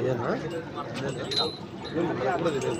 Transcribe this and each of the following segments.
Iya, nah. Iya, nah.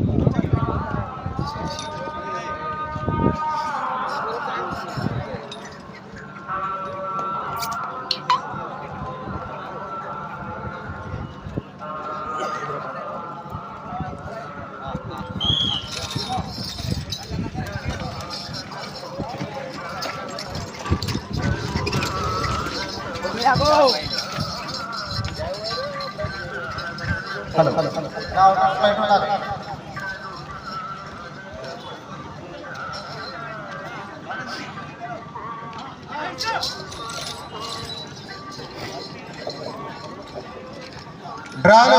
డ్రాలో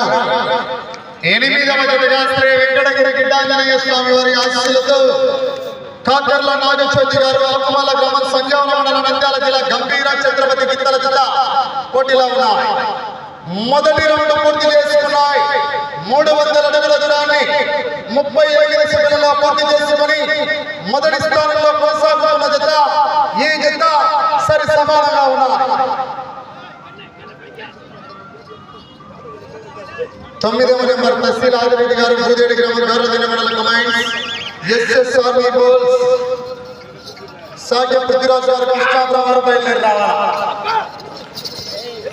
ఎనిమిదవ జతగా శ్రీ వెంకటగిరి గిడ్డాంజనేయ స్వామి వారి ఆశీస్సులతో కాకర్ల నాగచోతి గారు ఆకుమల్ల గ్రామం సంజావన మండల నంద్యాల జిల్లా గంభీర ఛత్రపతి గిత్తల జిల్ల పోటీలో ఉన్నాయి. మొదటి రౌండ్ పూర్తి చేసుకున్నాయి. మూడు వందల అడుగుల దూరాన్ని ముప్పై ఐదు సెకండ్లలో పూర్తి చేసుకుని మొదటి స్థానంలో కొనసాగుతున్న జత ఈ జత సరి సమానంగా ఉన్నాయి తొమ్మిదవ నెంబర్ తహసీల్ ఆదిరెడ్డి గారు గురుదేడి గ్రామం గారు మండల కమాండ్స్ ఎస్ఎస్ ఆర్మీ బోల్స్ సాగ్యం పృథ్వీరాజు గారు కృష్ణాపురం వారు బయలుదేరి రావాలి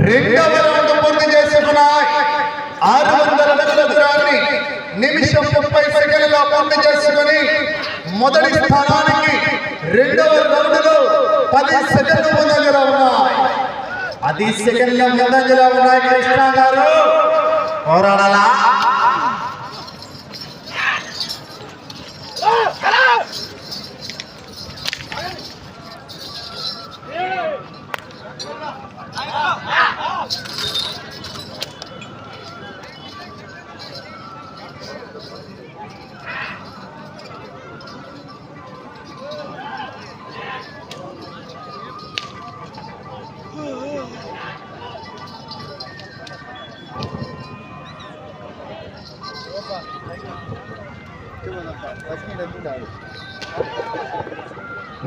రెండవ రౌండ్ పూర్తి చేసుకున్నాయి ఆరు వందల అడుగుల దూరాన్ని నిమిషం ముప్పై సెకండ్లలో చేసుకుని మొదటి స్థానానికి రెండవ రౌండ్లో పది సెకండ్లు ముందంజలో ఉన్నాయి. అది సెకండ్ల ముందంజలో ఉన్నాయి కృష్ణ గారు. పోరాడాలా?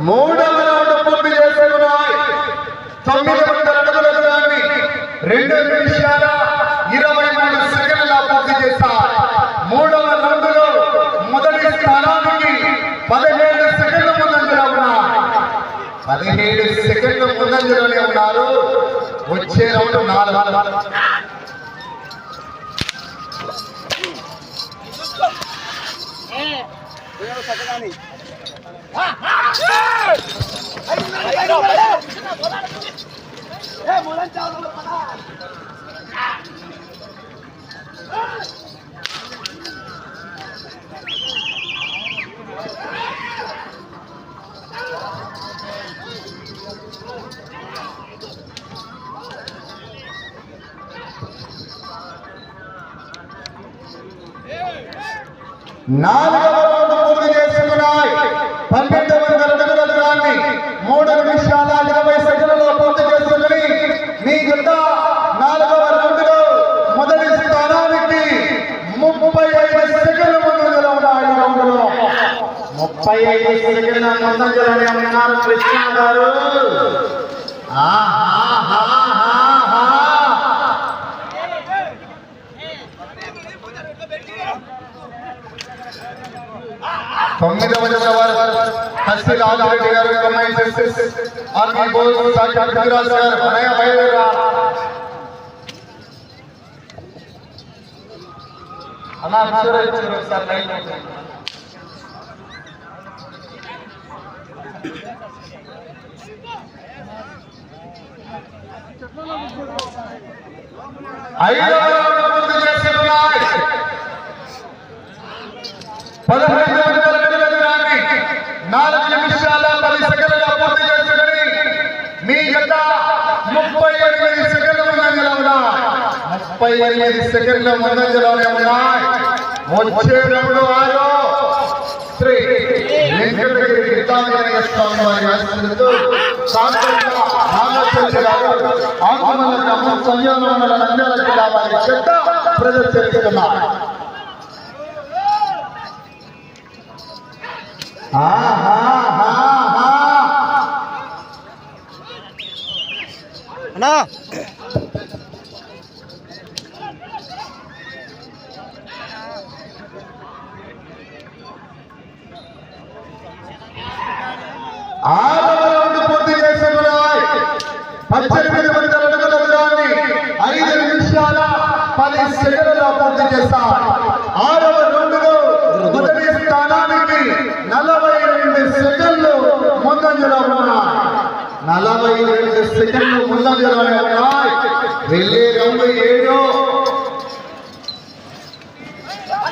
మూడవ రౌండ్ పూర్తి చేసుకున్నాయి తొమ్మిది వందల అడుగుల దూరాన్ని రెండు నిమిషాల ఇరవై మూడు సెకండ్ల పూర్తి చేశారు మూడవ రౌండ్లో మొదటి స్థానానికి పదిహేడు సెకండ్ల ముందంజలో ఉన్నారు. పదిహేడు సెకండ్ల ముందంజలోనే ఉన్నారు. వచ్చే రౌండ్ నాలుగు నాలుగవ ముప్పై ఐదు సెకండ్ల ముందంజలోనే ఉన్నారు కృష్ణ గారు ఆహాహాహాహా. తొమ్మిదవ జనవరి హస్తి లాలరెడ్డి గారు అమ్మాయి జస్టిస్ ఆర్మీ బోల్ సాక్షాత్ కవిరాజ్ గారు అనయ బయలుదేరా అన్నా అక్షర ఇచ్చారు సార్ లైన్ ఐదవ రౌండ్ పూర్తి పదహైదు వందల అడుగుల నాలుగు నిమిషాల పది సెకండ్ల పూర్తి చేసుకుని మీ ముప్పై ఎనిమిది సెకండ్ల ముందంజలో ఉన్నాయి. ముప్పై ఎనిమిది సెకండ్ల ముందంజలోనే ఉన్నాయి. వచ్చే రెండు శ్రీ వెంకటగిరి స్వామి వారి ఆశీస్సులతో నాగచంద్ర గారు ఆంధ్రమల్ల గ్రామం సంయాన మండల నంద్యాల జిల్లా వారి చెత్త ప్రదర్శిస్తున్నారు ఆహాహాహా. అన్నా ఆరవ రౌండ్ పూర్తి చేసుకున్నాయి పద్దెనిమిది వందల అడుగుల దూరాన్ని ఐదు నిమిషాల పది సెకండ్ల పూర్తి చేస్తారు ఆరవ రౌండ్లో మొదటి స్థానానికి నలభై రెండు సెకండ్లు ముందంజలో ఉన్నాయి. నలభై రెండు సెకండ్లు ముందంజలోనే ఉన్నాయి. వెళ్ళే రౌండ్ ఏడు.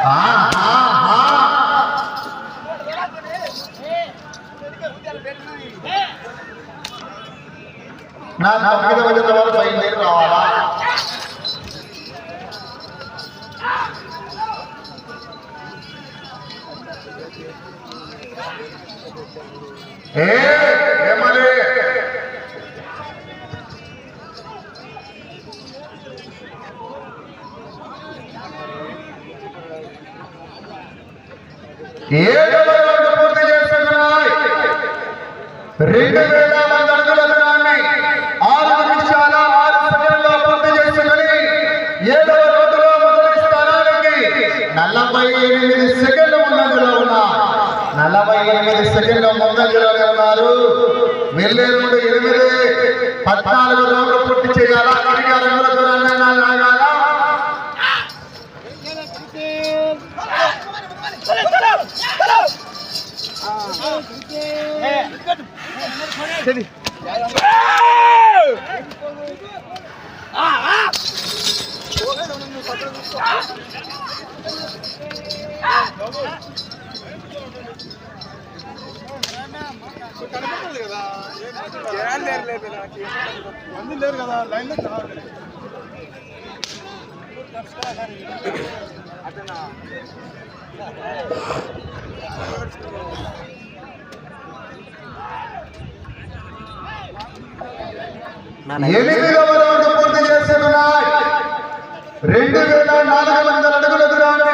ఆహాహా. నా తొమ్మిదవ జత వారు బయలుదేరి రావాలా? ఏ పూర్తి చేస్తున్నాయి రెండు వేల ఎనిమిది సెకండ్ల ఉన్నారు వెళ్ళే నుండి ఎనిమిది పద్నాలుగు పూర్తి చేయాలా? తిరిగి రంగుల దూరాన్ని. మంది లేరు కదా లైన్ ఎనిమిదవ రౌండ్ పూర్తి చేసుకున్నాయి రెండు వేల నాలుగు వందల అడుగుల దూరాన్ని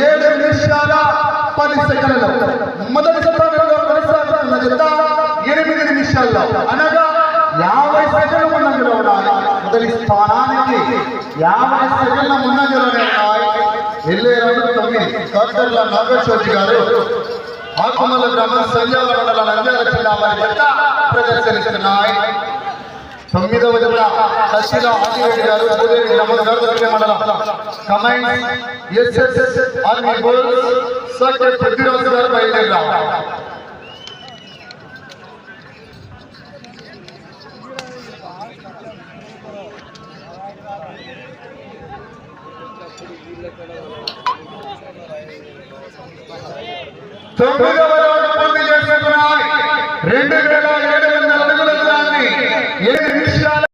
ఏడు నిమిషాల పది సెకండ్లు మొదటి స్థానంలో కొనసాగుతున్న జత ఎనిమిది నిమిషాల్లో అనగా యాభై సెకండ్ల ముందంజలో ఉండాలి మొదటి మొదటి స్థానానికి యాభై సెకండ్ల ముందంజలోనే ఉన్నాయి రెండు తొమ్మిది. కాకర్ల నాగేశ్వరి గారు ఆకుమల గ్రామం సంజాల మండల నంద్యాల జిల్లా వారి జత ప్రదర్శనిస్తున్నాయి తొమ్మిదవ జిల్లా కశిల ఆదిరెడ్డి గారు గ్రామం మండలం ఆర్మీ పృథ్వీరాజు గారు బయలుదేరారు. తొమ్మిదవ రౌండ్ పూర్తి చేసుకున్నాయి రెండు వేల ఏడు వందల అడుగుల దూరాన్ని ఏడు నిమిషాల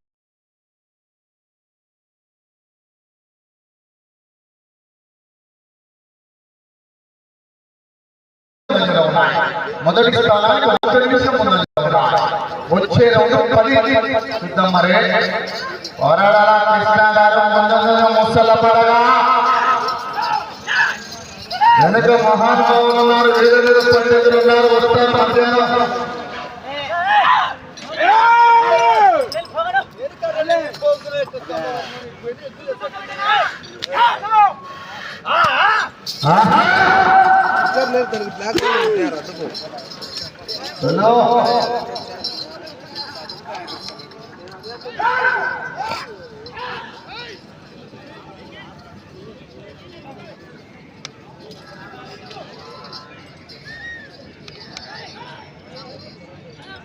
మొదటి స్థానానికి ఒక్క నిమిషం ముందంజలో వచ్చే రౌండ్ పది చూద్దాం మరి. పోరాడాలా కృష్ణ గారు ముందు ముసల మహానుభావులు ఉన్నారు వేద వేద పండితులు ఉన్నారు వస్తారు మధ్యాహ్నం! హలో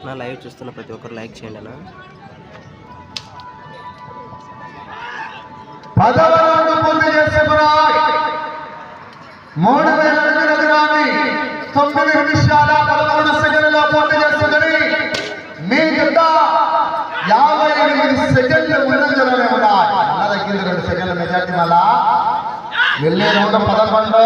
నా లైవ్ చూస్తున్న ప్రతి ఒక్కరు లైక్ చేయండి అన్న. మూడు వేల అడుగుల దూరాన్ని తొమ్మిది నిమిషాల పదకొండు సెకండ్లో పూర్తి చేసుకుని మీ జత యాభై ఎనిమిది సెకండ్లు ముందంజలోనే ఉన్నాయి అన్న తగ్గింది రెండు సెకండ్ల మెజార్టీ వల్ల వెళ్ళే రౌండ్ పదకొండు.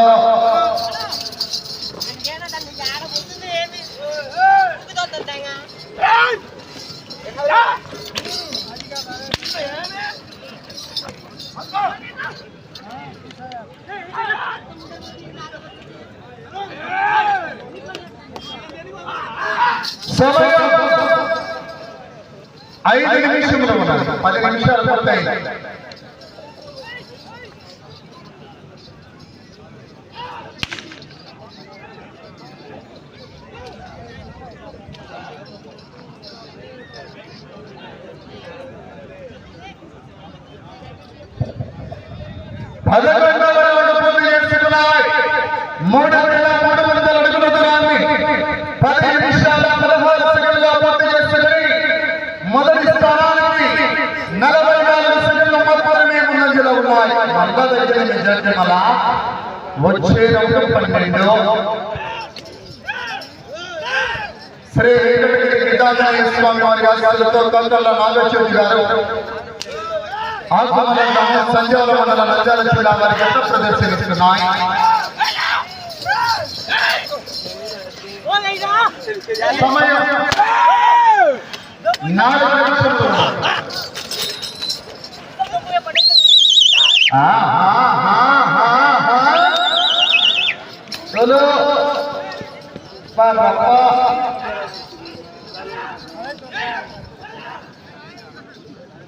సమయం. ఐదు నిమిషములు ఉన్నాయి పది నిమిషాలు పూర్తయింది పదకొండవ రౌండ్ పూర్తి చేసుకున్నాయి మూడు వేల మూడు వందల అడుగుల దూరాన్ని పది నిమిషాల పదహారు సెకండ్ల పూర్తి చేసుకుని మొదటి స్థానానికి నలభై నాలుగు సెకండ్ల మాత్రమే ముందంజలో ఉన్నాయి మల్ల దగ్గర మెజార్టీ మళ్ళా వచ్చే రౌండ్ పన్నెండు శ్రీ వెంకటగిరి గిరిజాజయ స్వామి వారి ఆశీస్సులతో కంకల్ల నాగచౌరి గారు ఆత్మల గ్రామం సంజాల మండల నంద్యాల జిల్లా వారి గత ప్రదర్శనిస్తున్నాయి సమయం నాలుగు నిమిషములు చలో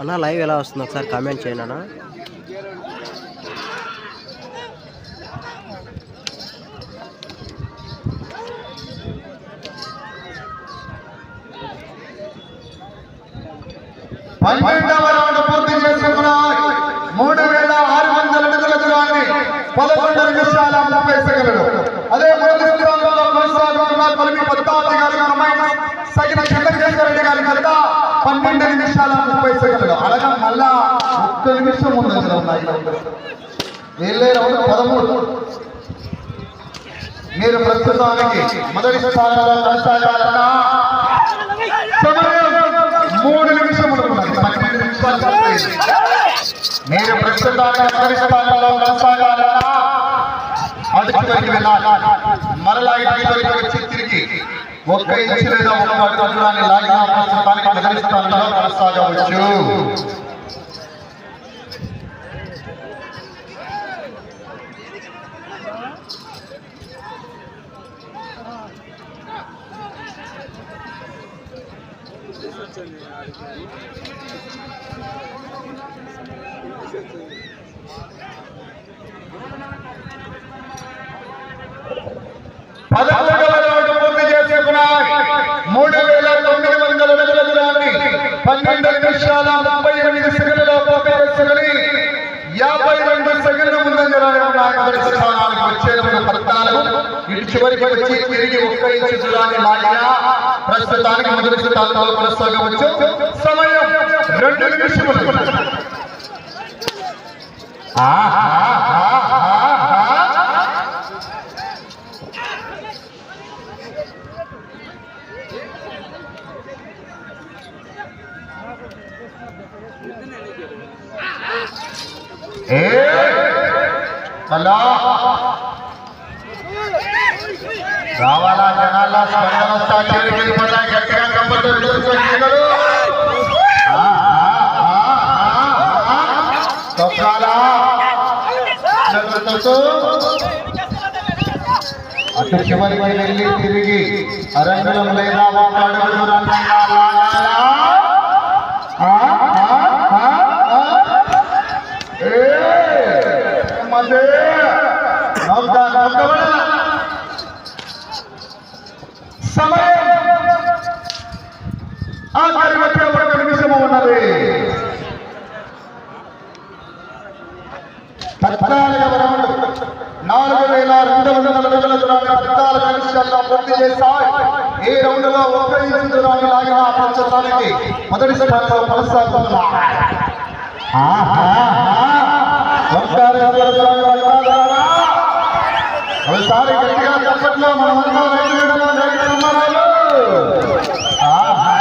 అన్న లైవ్ ఎలా వస్తుంది ఒకసారి కామెంట్ చేయండి అన్న. పన్నెండవ రౌండ్ పూర్తి చేసుకున్నాయి. మూడు వేల ఆరు వందల అడుగుల దూరాన్ని పదకొండు నిమిషాల ముప్పై సెకండ్లు. అదే మొదటి స్థానంలో కొనసాగుతున్న కొలిమి పద్మావతి గారి అమ్మాయి సగిన చంద్రశేఖర రెడ్డి గారి వద్ద పన్నెండు నిమిషాల ముప్పై సెకండ్లు. ఒక్క నిమిషం ముందంజలో ఉన్నాయి వెళ్ళే రౌండ్ పదమూడు. మీరు ప్రస్తుతానికి మొదటి స్థానంలో కొనసాగాలన్నా సమయం మూడు నిమిషములు ఉన్నది. పన్నెండు నిమిషాలు మీరు ప్రస్తుతానికి మొదటి స్థానంలో కొనసాగాలన్నా అటు వెళ్ళాలి మరలా ఇటు వచ్చి తిరిగి ఒక్క ఇంచు లేదా ఒక్క అడుగు దూరాన్ని లాగిన ప్రస్తుతానికి మొదటి స్థానంలో కొనసాగవచ్చు పదకొండవ రౌండ్ పూర్తి చేసుకున్నాయి మూడు వేల తొమ్మిది వందల అడుగుల దూరాన్ని పన్నెండు నిమిషాల ముప్పై ఎనిమిది సెకండ్లలో పూర్తి చేసుకుని యాభై రెండు సెకండ్ల ముందంజలోనే ఉన్నాయి మొదటి స్థానానికి వచ్చేందుకు పద్నాలుగు ఇటు చివరికి వచ్చి తిరిగి ఒక్క ఇంచు దూరాన్ని లాగినా ప్రస్తుతానికి మొదటి స్థానంలో కొనసాగవచ్చు. సమయం రెండు నిమిషములు. ఆహా ఏ హలో. రావాలా జనాల? స్పందన వస్తా వెళ్ళిపోతాయి గట్టిగా కంపతో తొక్కాలా? అటు చివరికి వెళ్ళి తిరిగి అరంగలం లేదా ఒక అడుగు పద్నాలుగవ రౌండ్ నాలుగు వేల రెండు వందల అడుగుల దూరాన్ని పద్నాలుగు నిమిషాల్లో పూర్తి చేశాయి ఈ రౌండ్లో ఒక్క ఇంచు దూరాన్ని లాగిన ప్రస్తుతానికి మొదటి స్థానంలో కొనసాగుతున్నారు ఆహా ఒక్కసారి అందరూ దూరాన్ని పట్టాలా? ఒకసారి గట్టిగా చెప్పట్లో మనమంతా రైతు బిడ్డలు, రైతు కుమారాలు. ఆహా.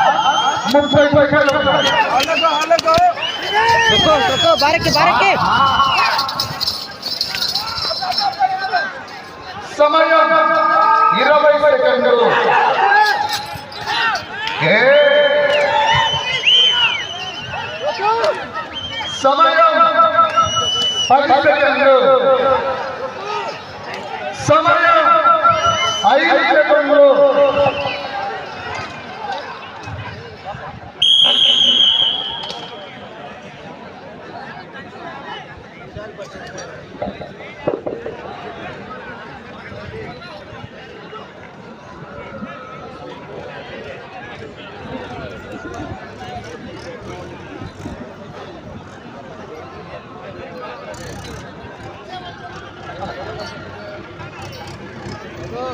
ముప్పై సెకండ్లు ఉన్నాయి. తొక్కో తొక్కో బారక్కి బారక్కి సమయం ఇరవై సెకండ్లు ఏ? సమయం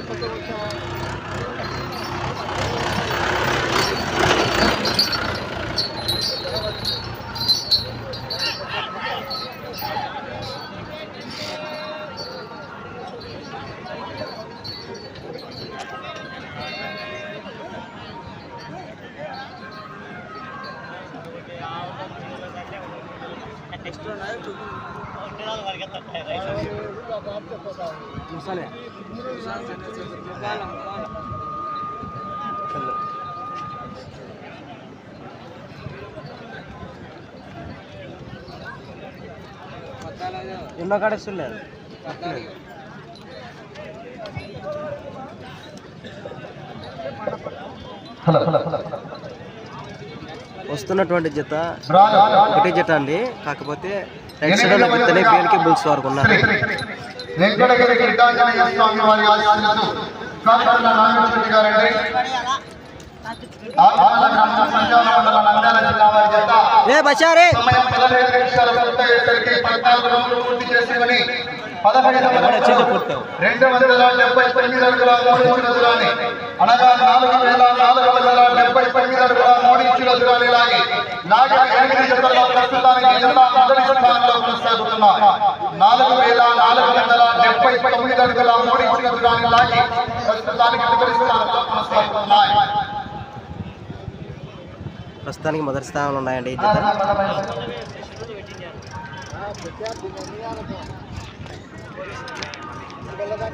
কত বছর ఎన్నో హలో వస్తున్నటువంటి జత ఒకటే జత అండి. కాకపోతే రైట్ సైడ్ జతనే పేరుకి బుల్స్ వరకు ఉన్నారు వెంకటగిరి గిరిజాంజనేయ స్వామి వారి నాగేశ్వరి గారండి రెండు వందల డెబ్బై తొమ్మిది అడుగుల మూడు దూరాన్ని అనగా నాలుగు వేల నాలుగు వందల డెబ్బై తొమ్మిది అడుగుల మూడు ఇంచుల దూరాన్ని లాగి నాగరి ఎనిమిది జతల్లో ప్రస్తుతానికి జత మొదటి స్థానంలో కొనసాగుతున్నాయి నాలుగు వేల నాలుగు వందల డెబ్బై తొమ్మిది అడుగుల మూడు ఇంచుల దూరాన్ని లాగి ప్రస్తుతానికి మొదటి స్థానంలో కొనసాగుతున్నాయి ప్రస్తుతానికి మొదటి స్థానంలో ఉన్నాయండి ఈ జత.